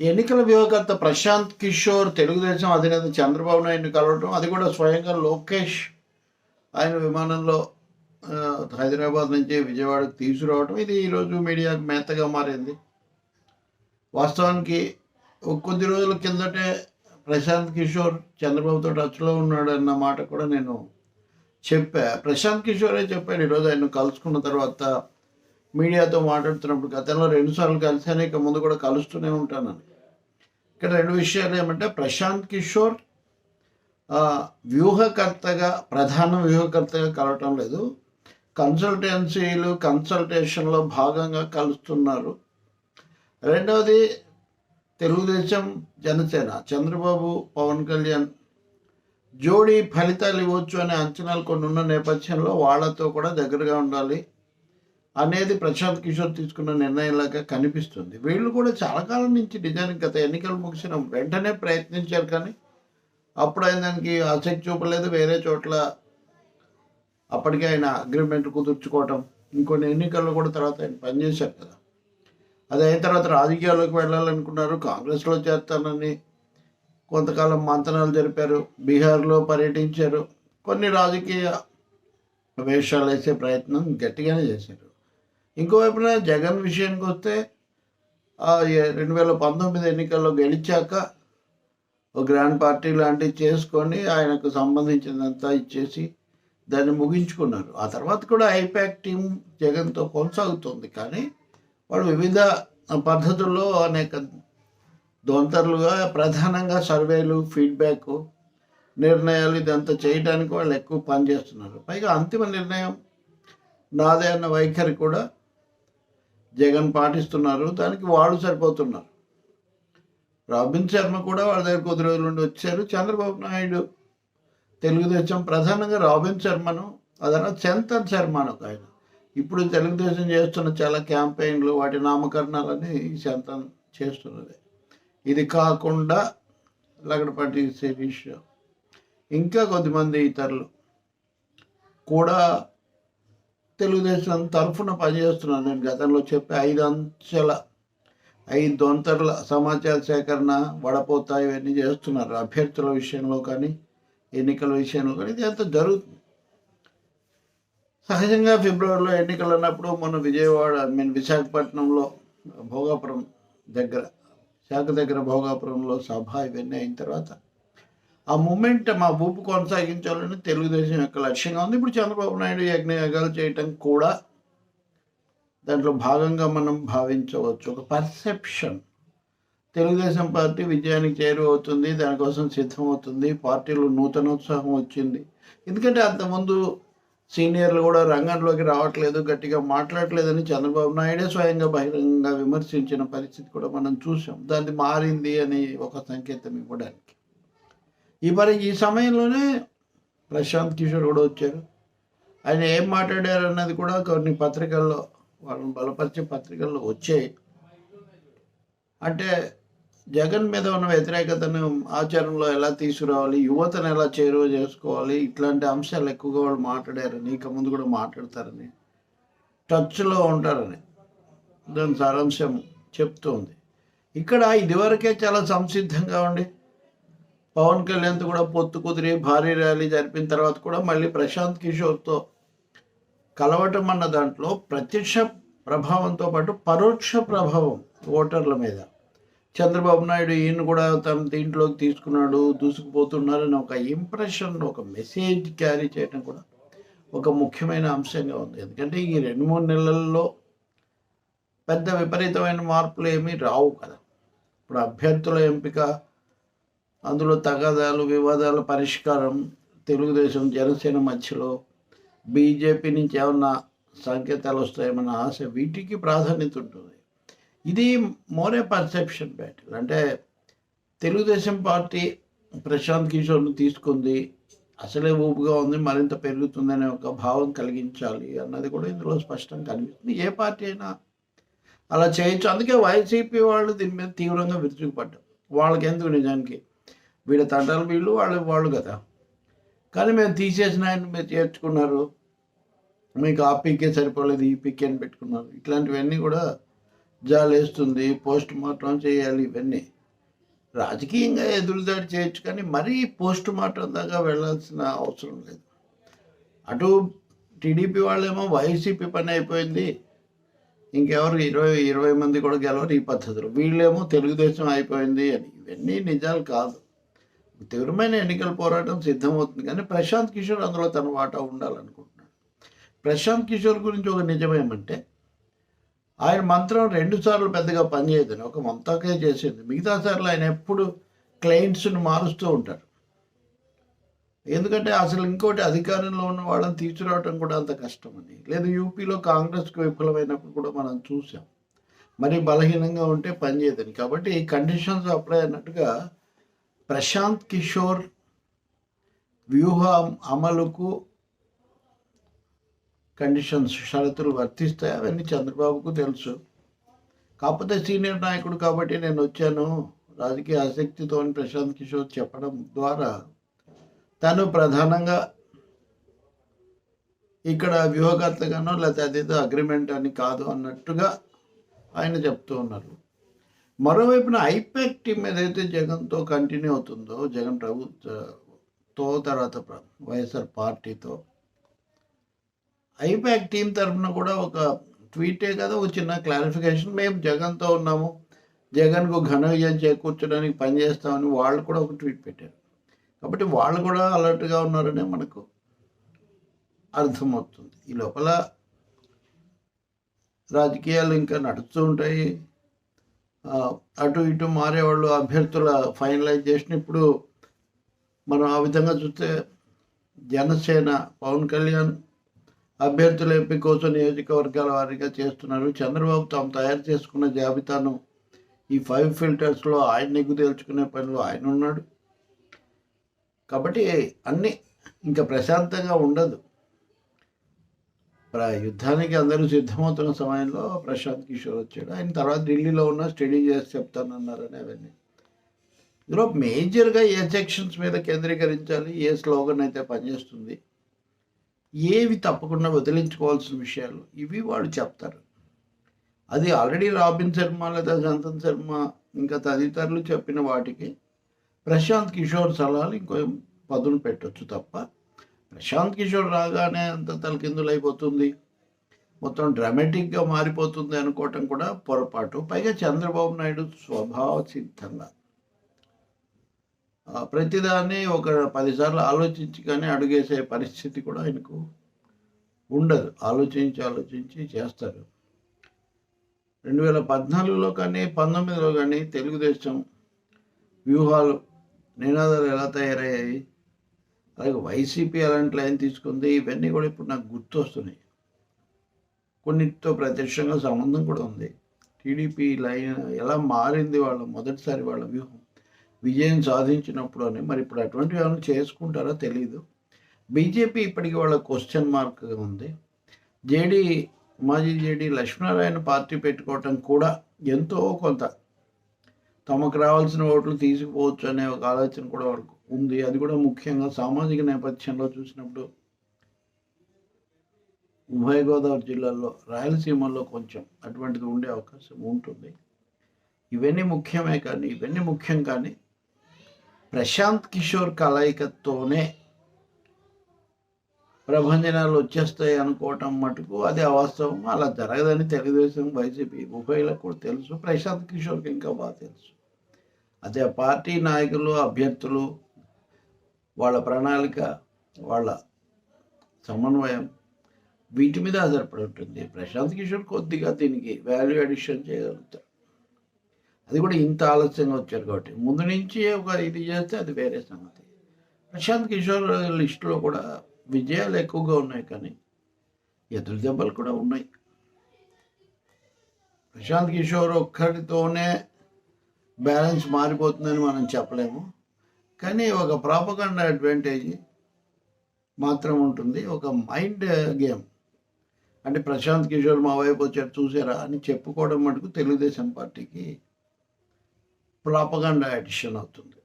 ఎన్నికల వ్యూహకర్త ప్రశాంత్ కిషోర్ తెలుగుదేశం అధినేత చంద్రబాబు నాయుడిని కలవటం అది కూడా స్వయంగా లోకేష్ ఆయన విమానంలో హైదరాబాద్ నుంచి విజయవాడకు తీసుకురావటం. ఇది ఈరోజు మీడియాకు మేతగా మారింది. వాస్తవానికి కొద్ది రోజుల కిందటే ప్రశాంత్ కిషోర్ చంద్రబాబుతో టచ్లో ఉన్నాడు అన్న మాట కూడా నేను చెప్పా. ప్రశాంత్ కిషోరే చెప్పాడు. ఈరోజు ఆయన కలుసుకున్న తర్వాత మీడియాతో మాట్లాడుతున్నప్పుడు గతంలో రెండుసార్లు కలిసాను ఇక ముందు కూడా కలుస్తూనే ఉంటానని ఇక్కడ రెండు విషయాలు ఏమంటే ప్రశాంత్ కిషోర్ వ్యూహకర్తగా ప్రధాన వ్యూహకర్తగా కలవటం లేదు. కన్సల్టెన్సీలు కన్సల్టేషన్లో భాగంగా కలుస్తున్నారు. రెండవది తెలుగుదేశం జనసేన చంద్రబాబు పవన్ కళ్యాణ్ జోడీ ఫలితాలు ఇవ్వచ్చు అనే అంచనాలు కొన్ని ఉన్న నేపథ్యంలో వాళ్ళతో కూడా దగ్గరగా ఉండాలి. అనేది ప్రశాంత్ కిషోర్ తీసుకున్న నిర్ణయంలాగా కనిపిస్తుంది. వీళ్ళు కూడా చాలా కాలం నుంచి నిజానికి గత ఎన్నికలు ముగిసిన వెంటనే ప్రయత్నించారు కానీ అప్పుడు ఆయన దానికి ఆసక్తి చూపలేదు. వేరే చోట్ల అప్పటికే ఆయన అగ్రిమెంట్ కుదుర్చుకోవటం ఇంకొన్ని ఎన్నికల్లో కూడా తర్వాత ఆయన పనిచేశారు కదా. అది అయిన తర్వాత రాజకీయాల్లోకి వెళ్ళాలనుకున్నారు. కాంగ్రెస్లో చేస్తానని కొంతకాలం మంతనాలు జరిపారు. బీహార్లో పర్యటించారు. కొన్ని రాజకీయ వేషాలు వేసే ప్రయత్నం గట్టిగానే చేశారు. ఇంకోవైపున జగన్ విషయానికి వస్తే రెండు వేల పంతొమ్మిది ఎన్నికల్లో గెలిచాక ఒక గ్రాండ్ పార్టీ లాంటివి చేసుకొని ఆయనకు సంబంధించినంతా ఇచ్చేసి దాన్ని ముగించుకున్నారు. ఆ తర్వాత కూడా ఐపాక్ టీం జగన్తో కొనసాగుతుంది. కానీ వాళ్ళు వివిధ పద్ధతుల్లో అనేక దొంతర్లుగా ప్రధానంగా సర్వేలు ఫీడ్బ్యాక్ నిర్ణయాలు ఇదంతా చేయడానికి వాళ్ళు ఎక్కువ పనిచేస్తున్నారు. పైగా అంతిమ నిర్ణయం నాదే అన్న వైఖరి కూడా జగన్ పాటిస్తున్నారు దానికి వాళ్ళు సరిపోతున్నారు. రాబిన్ శర్మ కూడా వాళ్ళ దగ్గర కొద్ది రోజుల నుండి వచ్చారు. చంద్రబాబు నాయుడు తెలుగుదేశం ప్రధానంగా రాబిన్ శర్మను అదన చంతన్ శర్మ అని ఒక ఆయన. ఇప్పుడు తెలుగుదేశం చేస్తున్న చాలా క్యాంపెయిన్లు వాటి నామకరణాలని చంతన్ చేస్తున్నది. ఇది కాకుండా లగడపాటి శిరీష్ ఇంకా కొద్దిమంది ఇతరులు కూడా తెలుగుదేశం తరఫున పనిచేస్తున్నాను. నేను గతంలో చెప్పే ఐదు అంచెల ఐదు అంతర్ల సమాచార సేకరణ వడపోతాయి ఇవన్నీ చేస్తున్నారు. అభ్యర్థుల విషయంలో కానీ ఎన్నికల విషయంలో కానీ ఇదంతా జరుగుతుంది. సహజంగా ఫిబ్రవరిలో ఎన్నికలు అన్నప్పుడు మన విజయవాడ ఐ మీన్ విశాఖపట్నంలో భోగాపురం దగ్గర శాఖ దగ్గర భోగాపురంలో సభ ఇవన్నీ అయిన తర్వాత ఆ మూమెంట్ మా ఊపు కొనసాగించాలని తెలుగుదేశం యొక్క లక్ష్యంగా ఉంది. ఇప్పుడు చంద్రబాబు నాయుడు యజ్ఞయాగాలు చేయటం కూడా దాంట్లో భాగంగా మనం భావించవచ్చు. ఒక పర్సెప్షన్ తెలుగుదేశం పార్టీ విజయానికి చేరువవుతుంది దానికోసం సిద్ధమవుతుంది. పార్టీలో నూతనోత్సాహం వచ్చింది. ఎందుకంటే అంతకుముందు సీనియర్లు కూడా రంగంలోకి రావట్లేదు గట్టిగా మాట్లాడట్లేదని చంద్రబాబు నాయుడే స్వయంగా బహిరంగంగా విమర్శించిన పరిస్థితి కూడా మనం చూసాం. దాన్ని మారింది అని ఒక సంకేతం ఇవ్వడానికి. ఈ మరి ఈ సమయంలోనే ప్రశాంత్ కిషోర్ కూడా వచ్చారు. ఆయన ఏం మాట్లాడారు అన్నది కూడా కొన్ని పత్రికల్లో వాళ్ళని బలపరిచే పత్రికల్లో వచ్చాయి. అంటే జగన్ మీద ఉన్న వ్యతిరేకతను ఆచరణలో ఎలా తీసుకురావాలి యువతను ఎలా చేరువ చేసుకోవాలి ఇట్లాంటి అంశాలు ఎక్కువగా వాళ్ళు మాట్లాడారని ఇక ముందు కూడా మాట్లాడతారని టచ్లో ఉంటారని దాని సారాంశం చెప్తోంది. ఇక్కడ ఇదివరకే చాలా సంసిద్ధంగా ఉండి పవన్ కళ్యాణ్తో కూడా పొత్తు కుదిరి భారీ ర్యాలీ జరిపిన తర్వాత కూడా మళ్ళీ ప్రశాంత్ కిషోర్తో కలవటం అన్న దాంట్లో ప్రత్యక్ష ప్రభావంతో పాటు పరోక్ష ప్రభావం ఓటర్ల మీద. చంద్రబాబు నాయుడు ఈయన కూడా తమ దీంట్లోకి తీసుకున్నాడు దూసుకుపోతున్నారని ఒక ఇంప్రెషన్ ఒక మెసేజ్ క్యారీ చేయడం కూడా ఒక ముఖ్యమైన అంశంగా ఉంది. ఎందుకంటే ఈ రెండు మూడు నెలల్లో పెద్ద విపరీతమైన మార్పులు ఏమీ రావు కదా. ఇప్పుడు అభ్యర్థుల ఎంపిక అందులో తగాదాలు వివాదాల పరిష్కారం తెలుగుదేశం జనసేన మధ్యలో బీజేపీ నుంచి ఏమన్నా సంకేతాలు వస్తాయేమన్న ఆశ వీటికి ప్రాధాన్యత ఉంటుంది. ఇది మోరే పర్సెప్షన్ బ్యాటిల్. అంటే తెలుగుదేశం పార్టీ ప్రశాంత్ కిషోర్ను తీసుకుంది అసలే ఊపుగా ఉంది మరింత పెరుగుతుందనే ఒక భావం కలిగించాలి అన్నది కూడా ఇందులో స్పష్టంగా కనిపిస్తుంది. ఏ పార్టీ అయినా అలా చేయొచ్చు అందుకే వైసీపీ వాళ్ళు దీని మీద తీవ్రంగా విరుచుకుపడ్డారు. వాళ్ళకి ఎందుకు నిజానికి? వీళ్ళ తండ్రులు వీళ్ళు వాళ్ళు వాళ్ళు కదా. కానీ మేము తీసేసిన ఆయన మీరు చేర్చుకున్నారు. మీకు ఆ పిక్కే సరిపోలేదు ఈ పిక్కే అని పెట్టుకున్నారు. ఇట్లాంటివన్నీ కూడా జాలేస్తుంది పోస్ట్ మార్టం చేయాలి ఇవన్నీ. రాజకీయంగా ఎదురుదాడి చేయొచ్చు కానీ మరీ పోస్ట్ మార్టం దాకా వెళ్ళాల్సిన అవసరం లేదు. అటు టీడీపీ వాళ్ళేమో వైసీపీ పని అయిపోయింది. ఇంకెవరు ఇరవై ఇరవై మంది కూడా గెలవరు ఈ పద్ధతిలో. వీళ్ళేమో తెలుగుదేశం అయిపోయింది అని. ఇవన్నీ నిజాలు కాదు. తీవ్రమైన ఎన్నికల పోరాటం సిద్ధమవుతుంది కానీ ప్రశాంత్ కిషోర్ అందులో తన వాటా ఉండాలనుకుంటున్నాడు. ప్రశాంత్ కిషోర్ గురించి ఒక నిజమేమంటే ఆయన మంత్రం రెండు సార్లు పెద్దగా పనిచేయదని ఒక మంతకే చేసింది. మిగతా సార్లు ఆయన ఎప్పుడు క్లయింట్స్ని మారుస్తూ ఉంటారు ఎందుకంటే అసలు ఇంకోటి అధికారంలో ఉన్న వాళ్ళని తీసుకురావడం కూడా అంత కష్టమని. లేదు యూపీలో కాంగ్రెస్కి విఫలమైనప్పుడు కూడా మనం చూసాం. మరి బలహీనంగా ఉంటే పనిచేయదని కాబట్టి కండిషన్స్ అప్లై అన్నట్టుగా ప్రశాంత్ కిషోర్ వ్యూహ అమలుకు కండిషన్స్ షరతులు వర్తిస్తాయి. అవన్నీ చంద్రబాబుకు తెలుసు. కాకపోతే సీనియర్ నాయకుడు కాబట్టి నేను వచ్చాను. రాజకీయ ఆసక్తితో ప్రశాంత్ కిషోర్ చెప్పడం ద్వారా తను ప్రధానంగా ఇక్కడ వ్యూహకర్తగానో లేకపోతే అదేదో అగ్రిమెంట్ అని కాదు అన్నట్టుగా ఆయన చెప్తూ ఉన్నారు. మరోవైపున ఐపెక్ టీం ఏదైతే జగన్తో కంటిన్యూ అవుతుందో జగన్ ప్రభుత్వతో తర్వాత వైఎస్ఆర్ పార్టీతో ఐపాక్ టీం తరఫున కూడా ఒక ట్వీటే కదా ఒక చిన్న క్లారిఫికేషన్. మేము జగన్తో ఉన్నాము. జగన్కు ఘన విజయం చేకూర్చడానికి పనిచేస్తామని వాళ్ళు కూడా ఒక ట్వీట్ పెట్టారు. కాబట్టి వాళ్ళు కూడా అలర్ట్గా ఉన్నారనే మనకు అర్థమవుతుంది ఈ లోపల రాజకీయాలు ఇంకా నడుస్తూ ఉంటాయి అటు ఇటు మారేవాళ్ళు అభ్యర్థుల ఫైనలైజేషన్ ఇప్పుడు మనం ఆ విధంగా చూస్తే జనసేన పవన్ కళ్యాణ్ అభ్యర్థుల ఎంపిక కోసం నియోజకవర్గాల వారీగా చేస్తున్నారు. చంద్రబాబు తాము తయారు చేసుకున్న జాబితాను ఈ ఫైవ్ ఫిల్టర్స్లో ఆయన నెగ్గు తేల్చుకునే పనిలో ఆయన ఉన్నాడు. కాబట్టి అన్నీ ఇంకా ప్రశాంతంగా ఉండదు. యుద్ధానికి అందరూ సిద్ధమవుతున్న సమయంలో ప్రశాంత్ కిషోర్ వచ్చాడు. ఆయన తర్వాత ఢిల్లీలో ఉన్న స్టడీ చేసి చెప్తానన్నారని అవన్నీ. ఇందులో మేజర్గా ఏ సెక్షన్స్ మీద కేంద్రీకరించాలి ఏ స్లోగన్ అయితే పనిచేస్తుంది ఏవి తప్పకుండా వదిలించుకోవాల్సిన విషయాలు ఇవి వాళ్ళు చెప్తారు. అది ఆల్రెడీ రాబిన్ శర్మ లేదా జంతన్ శర్మ ఇంకా తదితరులు చెప్పిన వాటికి ప్రశాంత్ కిషోర్ సలహాలు ఇంకో పదును పెట్టొచ్చు తప్ప ప్రశాంత్ కిషోర్ రాగానే అంత తలకిందులైపోతుంది మొత్తం డ్రామాటిక్గా మారిపోతుంది అనుకోవటం కూడా పొరపాటు. పైగా చంద్రబాబు నాయుడు స్వభావ సిద్ధంగా. ప్రతిదాన్ని ఒక పదిసార్లు ఆలోచించి కానీ అడుగేసే పరిస్థితి కూడా ఆయనకు ఉండదు. ఆలోచించి ఆలోచించి చేస్తారు. రెండు వేల పద్నాలుగులో కానీ పంతొమ్మిదిలో కానీ తెలుగుదేశం వ్యూహాలు నినాదాలు ఎలా తయారయ్యాయి? అలాగే వైసీపీ అలాంటి లైన్ తీసుకుంది ఇవన్నీ కూడా ఇప్పుడు నాకు గుర్తొస్తున్నాయి. కొన్నిటితో ప్రత్యక్షంగా సంబంధం కూడా ఉంది. టీడీపీ లైన్ ఎలా మారింది వాళ్ళ మొదటిసారి వాళ్ళ వ్యూహం విజయం సాధించినప్పుడు అని. మరి ఇప్పుడు అటువంటివి ఏమైనా చేసుకుంటారో తెలియదు బీజేపీ ఇప్పటికీ వాళ్ళ క్వశ్చన్ మార్క్ ఉంది. జేడీ మాజీ జేడీ లక్ష్మీనారాయణ పార్టీ పెట్టుకోవటం కూడా ఎంతో కొంత తమకు రావాల్సిన ఓట్లు తీసుకుపోవచ్చు అనే ఒక ఆలోచన కూడా వాళ్ళకు ఉంది. అది కూడా ముఖ్యంగా సామాజిక నేపథ్యంలో చూసినప్పుడు ఉభయ గోదావరి జిల్లాల్లో రాయలసీమలో కొంచెం అటువంటిది ఉండే అవకాశం ఉంటుంది. ఇవన్నీ ముఖ్యమే కానీ ఇవన్నీ ముఖ్యం కానీ ప్రశాంత్ కిషోర్ కలయికతోనే ప్రభంజనాలు వచ్చేస్తాయి అనుకోవటం మటుకు అది అవాస్తవం. అలా జరగదని తెలుగుదేశం వైసీపీ ఉభయలకు కూడా తెలుసు. ప్రశాంత్ కిషోర్కి ఇంకా బాగా తెలుసు. అదే పార్టీ నాయకులు అభ్యర్థులు వాళ్ళ ప్రణాళిక వాళ్ళ సమన్వయం వీటి మీద ఆధారపడి ఉంటుంది ప్రశాంత్ కిషోర్ కొద్దిగా దీనికి వాల్యూ అడిషన్ చేయగలుగుతారు అది కూడా ఇంత ఆలస్యంగా వచ్చారు కాబట్టి. ముందు నుంచి ఒక ఇది చేస్తే అది వేరే సంగతి. ప్రశాంత్ కిషోర్ లిస్టులో కూడా విజయాలు ఎక్కువగా ఉన్నాయి కానీ ఎదురు దెబ్బలు కూడా ఉన్నాయి. ప్రశాంత్ కిషోర్ ఒక్కరితోనే బ్యాలెన్స్ మారిపోతుందని మనం చెప్పలేము. కానీ ఒక ప్రాపగండ అడ్వాంటేజ్ మాత్రం ఉంటుంది. ఒక మైండ్ గేమ్ అంటే ప్రశాంత్ కిషోర్ మా వైపు వచ్చారు చూసారా అని చెప్పుకోవడం మటుకు తెలుగుదేశం పార్టీకి ప్రాపగండా ఎడిషన్ అవుతుంది.